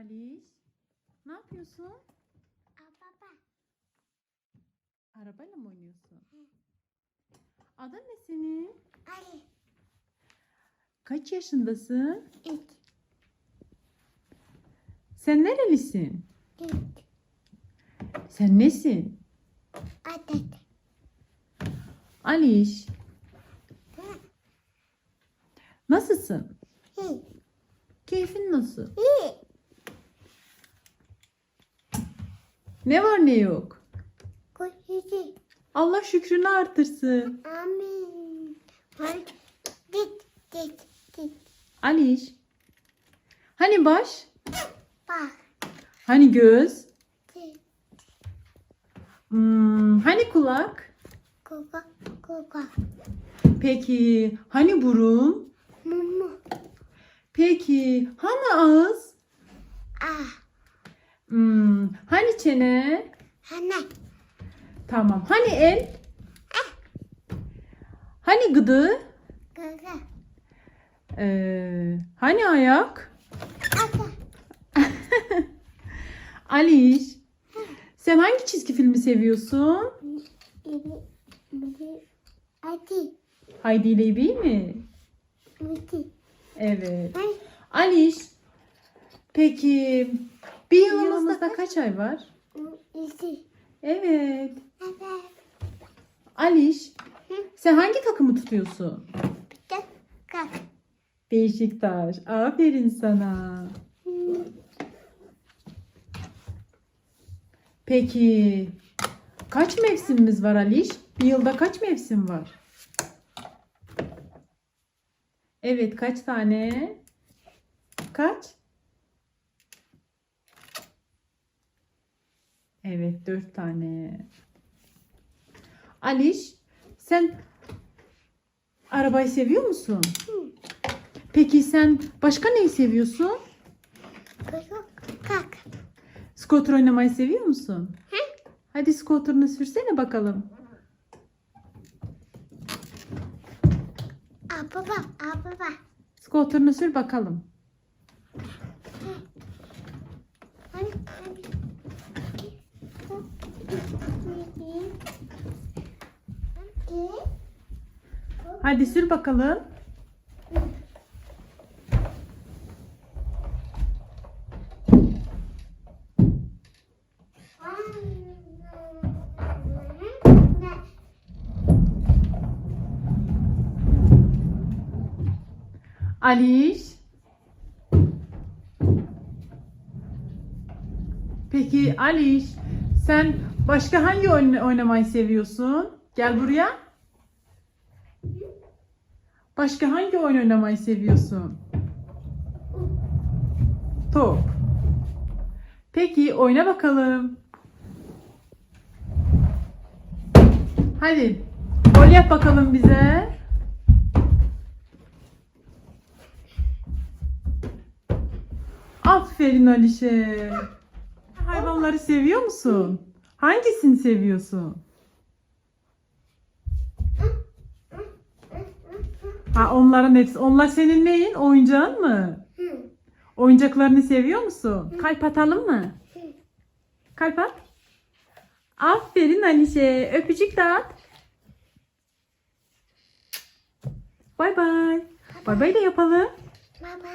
Aliş, ne yapıyorsun? Baba. Arabayla mı oynuyorsun? Adın ne senin? Ali. Kaç yaşındasın? İç. Sen nerelisin? İç. Sen nesin? Adet. Aliş, nasılsın? Hi. Keyfin nasıl? Hi. Ne var ne yok? Allah şükrünü artırsın. Amin. Git. Git. Git. Aliş, hani baş? Bak. Hani göz? Git. Hmm, hani kulak? Kuka. Kuka. Peki, hani burun? Mumu. Peki, hani ağız? Ah. Hmm, hani çene? Hana. Tamam. Hani el? Hani gıdı? Gaga. Ee, hani ayak? Aliş, sen hangi çizgi filmi seviyorsun? Ati. Haydi ile İbi mi? Miti. Evet. Aliş, peki bir yılımızda kaç ay var? İsi. Evet. Evet. Aliş, sen hangi takımı tutuyorsun? Kalk. Beşiktaş. Aferin sana. Peki kaç mevsimimiz var Aliş? Bir yılda kaç mevsim var? Evet kaç tane? Kaç? Evet dört tane. Aliş sen arabayı seviyor musun? Peki sen başka neyi seviyorsun? Kalk. Scooter oynamayı seviyor musun? Hadi scooter'ını sürsene bakalım. Aa baba. Aa baba. Scooter'ını sür bakalım. Hani. Hani. Hadi. Hadi sür bakalım. Aliş. Peki Aliş, sen başka hangi oyun oynamayı seviyorsun? Gel buraya. Başka hangi oyun oynamayı seviyorsun? Top. Peki oyna bakalım. Hadi. Gol yap bakalım bize. Aferin Alişe. Hayvanları seviyor musun? Hangisini seviyorsun? Ha onların hepsi. Onlar senin neyin? Oyuncağın mı? Oyuncaklarını seviyor musun? Kalp atalım mı? Kalp at. Aferin Alişe. Öpücük de at. Bay bay. Bay bay da yapalım. Baba.